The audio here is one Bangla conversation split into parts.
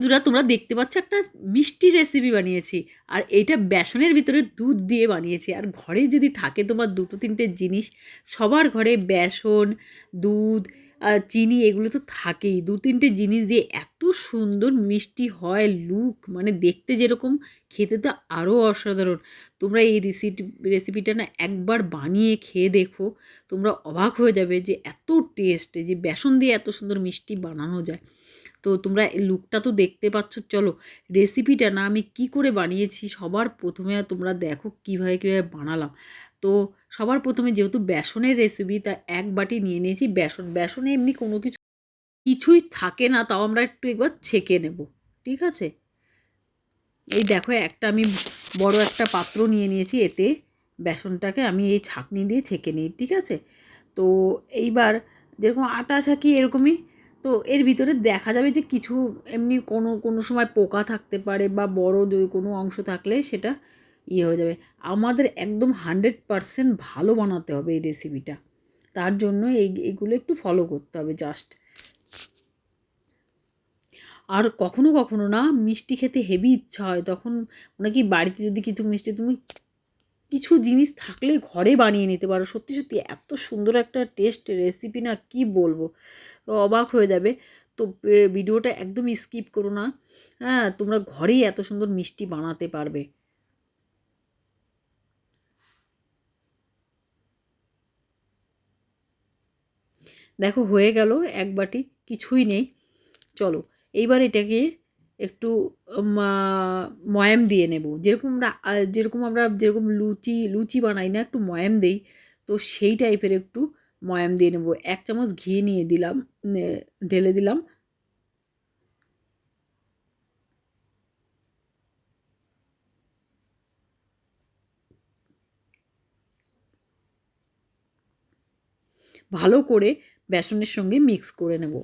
বন্ধুরা তোমরা দেখতে পাচ্ছ একটা মিষ্টি রেসিপি বানিয়েছি। আর এইটা বেসনের ভিতরে দুধ দিয়ে বানিয়েছি। আর ঘরে যদি থাকে তোমার দুটো তিনটে জিনিস, সবার ঘরে বেসন, দুধ আর চিনি, এগুলো তো থাকেই। দু তিনটে জিনিস দিয়ে এত সুন্দর মিষ্টি হয় লুক মানে দেখতে যেরকম, খেতে তো আরও অসাধারণ। তোমরা এই রেসিপি রেসিপিটা না একবার বানিয়ে খেয়ে দেখো, তোমরা অবাক হয়ে যাবে যে এত টেস্ট যে বেসন দিয়ে এত সুন্দর মিষ্টি বানানো যায়। তো তোমরা লুকটা তো দেখতে পাচ্ছ। চলো রেসিপিটা না আমি কি করে বানিয়েছি সবার প্রথমে তোমরা দেখো কীভাবে কীভাবে বানালাম। তো সবার প্রথমে যেহেতু বেসনের রেসিপি তা এক বাটি নিয়ে নিয়েছি বেসন। বেসনে এমনি কোনো কিছু কিছুই থাকে না, তাও আমরা একটু একবার ছেঁকে নেব, ঠিক আছে? এই দেখো একটা আমি বড় একটা পাত্র নিয়ে নিয়েছি, এতে বেসনটাকে আমি এই ছাঁকনি দিয়ে ছেঁকে নিই, ঠিক আছে? তো এইবার যেরকম আটা ছাঁকি এরকমই তো এর ভিতরে দেখা যাবে যে কিছু এমনি কোনো কোনো সময় পোকা থাকতে পারে বা বড় কোনো অংশ থাকলে সেটা ইয়ে হয়ে যাবে। আমাদের একদম হান্ড্রেড পারসেন্ট ভালো বানাতে হবে এই রেসিপিটা তার জন্য এই, এগুলো একটু ফলো করতে হবে জাস্ট আর কখনো কখনো না মিষ্টি খেতে হেভি ইচ্ছা হয়। তখন মানে কি বাড়িতে যদি কিছু মিষ্টি তুমি কিছু জিনিস থাকলে ঘরে বানিয়ে নিতে পারো। সত্যি সত্যি এত সুন্দর একটা টেস্ট রেসিপি না কি বলব? অবাক হয়ে যাবে। তো ভিডিওটা একদম স্কিপ করো না। হ্যাঁ তোমরা ঘরেই এত সুন্দর মিষ্টি বানাতে পারবে। দেখো, হয়ে গেল এক বাটি, কিছুই নেই। চলো, এইবার এটাকে একটু ময়াম দিয়ে নেব। যেরকম যেরকম আমরা যেরকম লুচি লুচি বানাই না, একটু ময়াম দেই, তো সেই টাইপের একটু ময়াম দিয়ে নেব। এক চামচ ঘি নিয়ে দিলাম ঢেলে দিলাম। ভালো করে বেসনের সঙ্গে মিক্স করে নেব।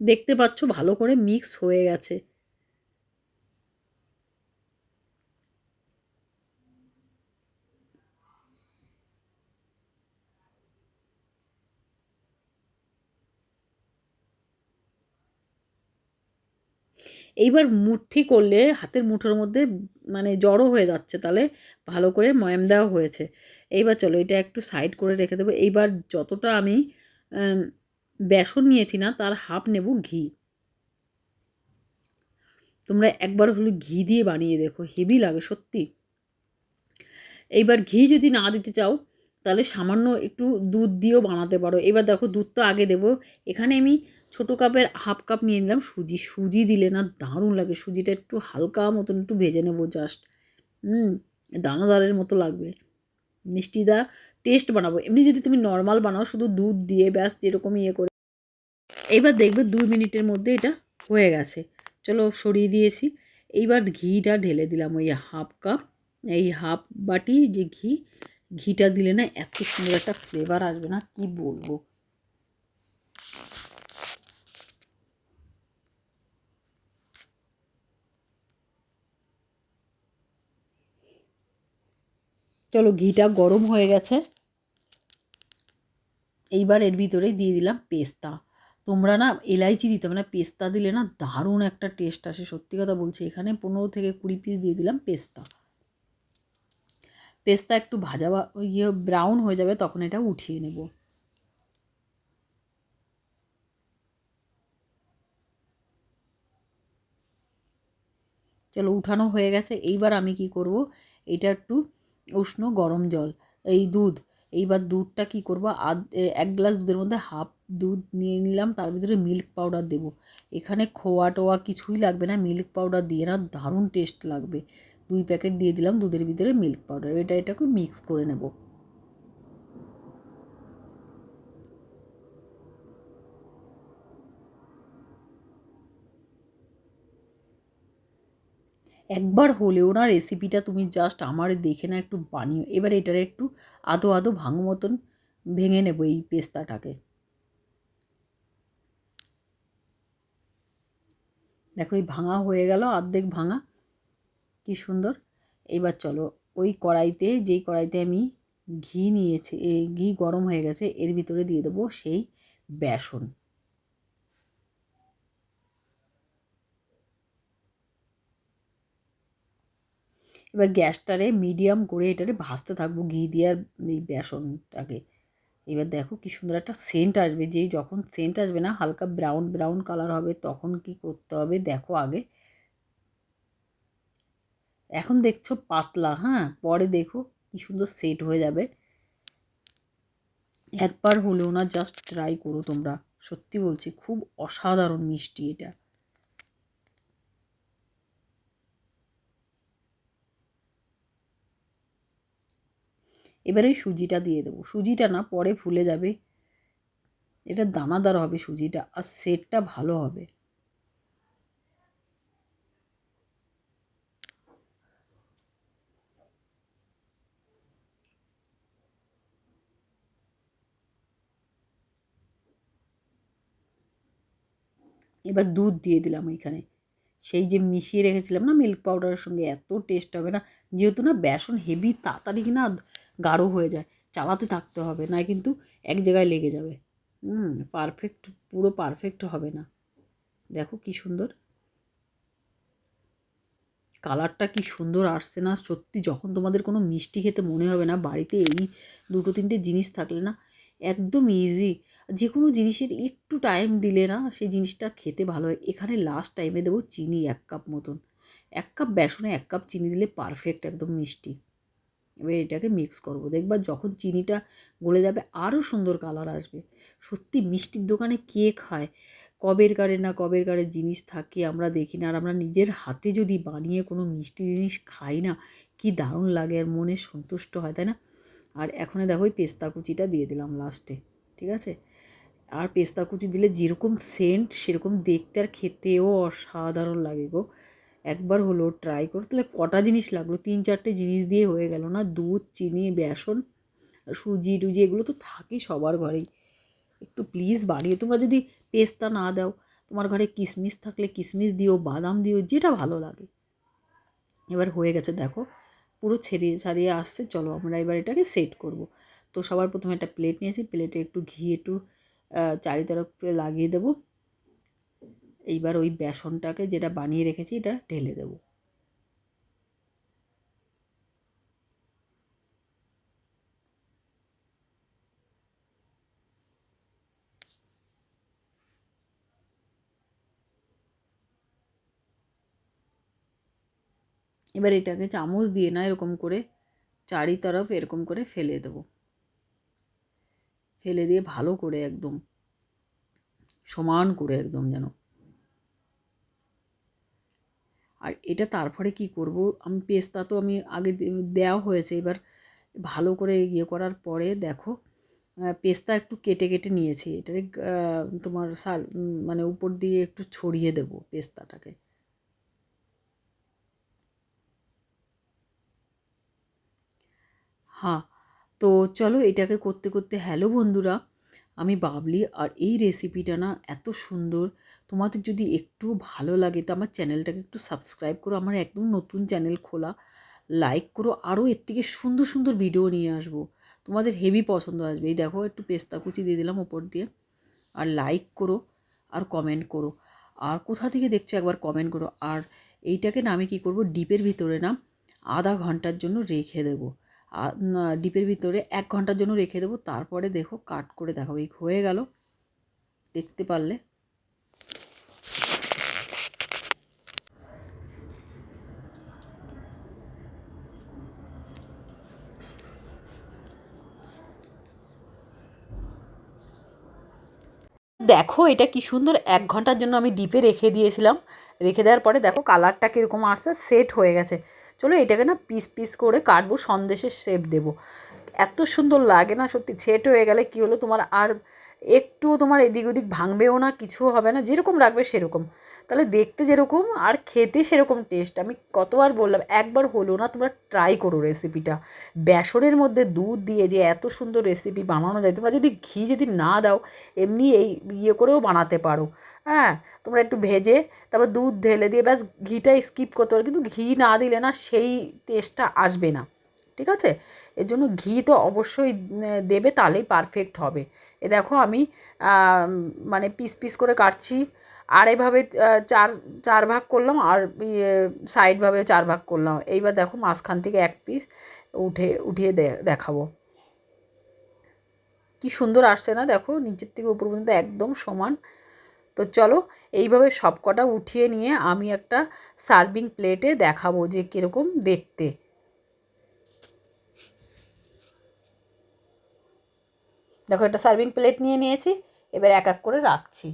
দেখতে পাচ্ছ ভালো করে মিক্স হয়ে গেছে। এইবার মুঠি করলে হাতের মুঠোর মধ্যে মানে জড়ো হয়ে যাচ্ছে, তাহলে ভালো করে ময়াম দেওয়া হয়েছে। এইবার চলো এটা একটু সাইড করে রেখে দেবো। এইবার যতটা আমি বেসন নিয়েছি না, তার হাফ নেব ঘি। তোমরা একবার হলো ঘি দিয়ে বানিয়ে দেখো, হেভি লাগে সত্যি। এইবার ঘি যদি না দিতে চাও, তাহলে সামান্য একটু দুধ দিয়েও বানাতে পারো। এবার দেখো দুধ তো আগে দেবো। এখানে আমি ছোটো কাপের হাফ কাপ নিয়ে নিলাম সুজি। সুজি দিলে না দারুণ লাগে, সুজিটা একটু হালকা মতন একটু ভেজে নেব জাস্ট হুম, দানাদারের মতো লাগবে। মিষ্টিদা টেস্ট বানাবো। এমনি যদি তুমি নর্মাল বানাও, শুধু দুধ দিয়ে ব্যাস যেরকম ইয়ে করে এইবার দেখবে দুই মিনিটের মধ্যে এটা হয়ে গেছে। চলো সরিয়ে দিয়েছি। এইবার ঘিটা ঢেলে দিলাম, ওই হাফ কাপ। এই হাফ বাটি যে ঘি, ঘিটা দিলে না এত সুন্দর একটা ফ্লেভার আসবে না, কি বলব? চলো ঘিটা গরম হয়ে গেছে। এইবার এর ভিতরে দিয়ে দিলাম পেস্তা। তোমরা না এলাইচি দিতে হবে না পেস্তা দিলে না দারুণ একটা টেস্ট আসে। সত্যি কথা বলছি, এখানে পনেরো থেকে কুড়ি পিস দিয়ে দিলাম পেস্তা। পেস্তা একটু ভাজা ইয়ে ব্রাউন হয়ে যাবে, তখন এটা উঠিয়ে নেব। চলো, উঠানো হয়ে গেছে। এইবার আমি কি করব, এটা একটু উষ্ণ গরম জল, এই দুধ। এইবার দুধটা কি করব? আধ এক গ্লাস দুধের মধ্যে হাফ দুধ নিয়ে নিলাম, তার ভিতরে মিল্ক পাউডার দেবো। এখানে খোয়া টোয়া কিছুই লাগবে না, মিল্ক পাউডার দিয়ে না দারুণ টেস্ট লাগবে। দুই প্যাকেট দিয়ে দিলাম দুধের ভিতরে মিল্ক পাউডার, এটা এটাকে মিক্স করে নেব। একবার হলেও না রেসিপিটা তুমি জাস্ট আমার দেখে না একটু বানিও। এবার এটার একটু আদো আদো ভাঙো মতন ভেঙে নেব এই পেস্তাটাকে। দেখো এই ভাঙা হয়ে গেল, অর্ধেক ভাঙা। কি সুন্দর। এবার চলো, ওই কড়াইতে, যেই কড়াইতে আমি ঘি নিয়েছি ঘি গরম হয়ে গেছে, এর ভিতরে দিয়ে দেবো সেই বেসন। এবার গ্যাসটারে মিডিয়াম করে এটারে ভাজতে থাকব, ঘি দিয়ে আর এই বেসনটাকে। এবার দেখো কি সুন্দর একটা সেন্ট আসবে, যেই যখন সেন্ট আসবে না, হালকা ব্রাউন ব্রাউন কালার হবে, তখন কি করতে হবে দেখো আগে। এখন দেখছ পাতলা হ্যাঁ? পরে দেখো কি সুন্দর সেট হয়ে যাবে। একবার হলেও না জাস্ট ট্রাই করো তোমরা। সত্যি বলছি, খুব অসাধারণ মিষ্টি এটা। এবারে সুজিটা দিয়ে দেবো। সুজিটা না, পরে ফুলে যাবে। এটা দানাদার হবে সুজিটা, আর সেটটা ভালো হবে। এবার দুধ দিয়ে দিলাম এখানে। সেই যে মিশিয়ে রেখেছিলাম না মিল্ক পাউডারের সঙ্গে, এত টেস্ট হবে না। যেহেতু না, বেসন হেভি তাড়াতাড়ি কিনা গাঢ় হয়ে যায়। চালাতে থাকতে হবে না কিন্তু এক জায়গায় লেগে যাবে। হুম পারফেক্ট পুরো পারফেক্ট হবে না। দেখো কি সুন্দর। কালারটা কি সুন্দর আসছে না, সত্যি যখন তোমাদের কোনো মিষ্টি খেতে মনে হবে না, বাড়িতে এই দুটো তিনটে জিনিস থাকলে না একদম ইজি যে কোনো জিনিসের একটু টাইম দিলে না সেই জিনিসটা খেতে ভালো হয়। এখানে লাস্ট টাইমে দেবো চিনি এক কাপ মতন। এক কাপ বেসনে এক কাপ চিনি দিলে পারফেক্ট একদম মিষ্টি। এবার এটাকে মিক্স করব। দেখবা যখন চিনিটা গলে যাবে আরও সুন্দর কালার আসবে। সত্যি মিষ্টির দোকানে কে খায়? কবের গাড়ে না কবের গাড়ে জিনিস থাকে আমরা দেখি না। আর আমরা নিজের হাতে যদি বানিয়ে কোনো মিষ্টি জিনিস খাই না, কি দারুণ লাগে আর মনে সন্তুষ্ট হয়, তাই না? আর এখন দেখো ওই পেস্তা কুচিটা দিয়ে দিলাম লাস্টে ঠিক আছে? আর পেস্তা কুচি দিলে যেরকম সেন্ট সেরকম দেখতে আর খেতেও অসাধারণ লাগে গো। একবার হলো ট্রাই করো। তাহলে কটা জিনিস লাগল? তিন চারটে জিনিস দিয়ে হয়ে গেল না? দুধ, চিনি, বেসন, সুজি, টুজি এগুলো তো থাকেই সবার ঘরেই। একটু প্লিজ বাড়িয়ে। তোমরা যদি পেস্তা না দাও, তোমার ঘরে কিশমিশ থাকলে কিশমিশ দিও, বাদাম দিও, যেটা ভালো লাগে। এবার হয়ে গেছে দেখো, পুরো ছেড়িয়ে ছাড়িয়ে আসছে। চলো আমরা এবার এটাকে সেট করব। তো সবার প্রথমে একটা প্লেট নিয়েছি। প্লেটে একটু ঘি, একটু চারিতরফ লাগিয়ে দেবো। এইবার ওই বেসনটাকে যেটা বানিয়ে রেখেছি, এটা ঢেলে দেবো। এবার এটাকে চামচ দিয়ে না এরকম করে চারি তরফ এরকম করে ফেলে দেবো। ফেলে দিয়ে ভালো করে একদম সমান করে একদম যেন আর এটা তারপরে কি করব? আমি পেস্তা তো আমি আগে দেওয়া হয়েছে। এবার ভালো করে ইয়ে করার পরে দেখো পেস্তা একটু কেটে কেটে নিয়েছি। এটারে তোমার সাল মানে উপর দিয়ে একটু ছড়িয়ে দেবো পেস্তাটাকে। হ্যাঁ তো চলো এটাকে করতে করতে, হ্যালো বন্ধুরা। আমি বাবলি, আর এই রেসিপিটা না এত সুন্দর। তোমাদের যদি একটু ভালো লাগে, তো আমার চ্যানেলটাকে একটু সাবস্ক্রাইব করো, আমার একদম নতুন চ্যানেল খোলা। লাইক করো, আরও এর থেকে সুন্দর সুন্দর ভিডিও নিয়ে আসব। তোমাদের হেভি পছন্দ আসবে। এই দেখো, একটু পেস্তা কুচি দিয়ে দিলাম ওপর দিয়ে। আর লাইক করো, আর কমেন্ট করো। আর কোথা থেকে দেখছ একবার কমেন্ট করো। আর এইটাকে না আমি কী করব, ডিপের ভিতরে না আধা ঘণ্টার জন্য রেখে দেবো। ডিপের ভিতরে এক ঘণ্টার জন্য রেখে দেবো। তারপরে দেখো, কাট করে দেখাবো। এই হয়ে গেল। দেখতে পারলে। দেখো এটা কি সুন্দর, এক ঘণ্টার জন্য আমি ডিপে রেখে দিয়েছিলাম। রেখে দেওয়ার পরে দেখো কালারটা কীরকম আসছে, সেট হয়ে গেছে। চলো এটাকে না পিস পিস করে কাটবো, সন্দেশের শেপ দেব। এত সুন্দর লাগে না সত্যি, সেট হয়ে গেলে কি হলো তোমার আর একটুও তোমার এদিক ওদিক ভাঙবেও না, কিছু হবে না, যেরকম রাখবে সেরকম। তাহলে দেখতে যেরকম আর খেতে সেরকম টেস্ট আমি কতবার বললাম, একবার হলো না তোমরা ট্রাই করো রেসিপিটা বেসনের মধ্যে দুধ দিয়ে যে এত সুন্দর রেসিপি বানানো যায়, তোমরা যদি ঘি যদি না দাও, এমনি এই ইয়ে করেও বানাতে পারো। হ্যাঁ তোমরা একটু ভেজে তারপর দুধ ঢেলে দিয়ে ব্যাস ঘিটা স্কিপ করতে পারো, কিন্তু ঘি না দিলে না সেই টেস্টটা আসবে না। ঠিক আছে? এর জন্য ঘি তো অবশ্যই দেবে, তাহলেই পারফেক্ট হবে। এ দেখো আমি মানে পিস পিস করে কাটছি, আর এভাবে চার চার ভাগ করলাম, আর সাইডভাবে চার ভাগ করলাম। এইবার দেখো মাঝখান থেকে এক পিস উঠে, উঠিয়ে দেখাবো। কি সুন্দর আসছে না দেখো, নিচের থেকে উপর পর্যন্ত একদম সমান। তো চলো, এইভাবে সব কটা উঠিয়ে নিয়ে আমি একটা সার্ভিং প্লেটে দেখাবো যে কীরকম দেখতে। দেখো, একটা সার্ভিং প্লেট নিয়ে নিয়েছি, এবার এক এক করে রাখছি।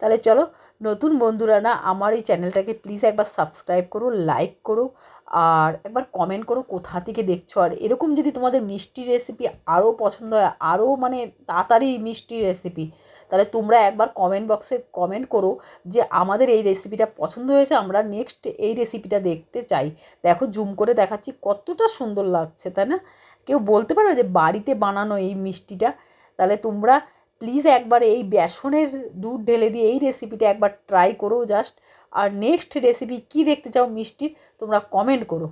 তাহলে চলো, নতুন বন্ধুরা না, আমার এই চ্যানেলটাকে প্লিজ একবার সাবস্ক্রাইব করো লাইক করো আর একবার কমেন্ট করো কোথা থেকে দেখছ? আর এরকম যদি তোমাদের মিষ্টি রেসিপি আরও পছন্দ হয় আরও মানে তাড়াতাড়ি মিষ্টি রেসিপি তাহলে তোমরা একবার কমেন্ট বক্সে কমেন্ট করো যে আমাদের এই রেসিপিটা পছন্দ হয়েছে, আমরা নেক্সট এই রেসিপিটা দেখতে চাই। দেখো জুম করে দেখাচ্ছি কতটা সুন্দর লাগছে, তাই না? কেউ বলতে পারো যে বাড়িতে বানানো এই মিষ্টিটা? তাহলে তোমরা প্লিজ একবার এই বেসনের দুধ ঢেলে দিয়ে এই রেসিপিটা একবার ট্রাই করো জাস্ট আর নেক্সট রেসিপি কী দেখতে চাও মিষ্টির তোমরা কমেন্ট করো।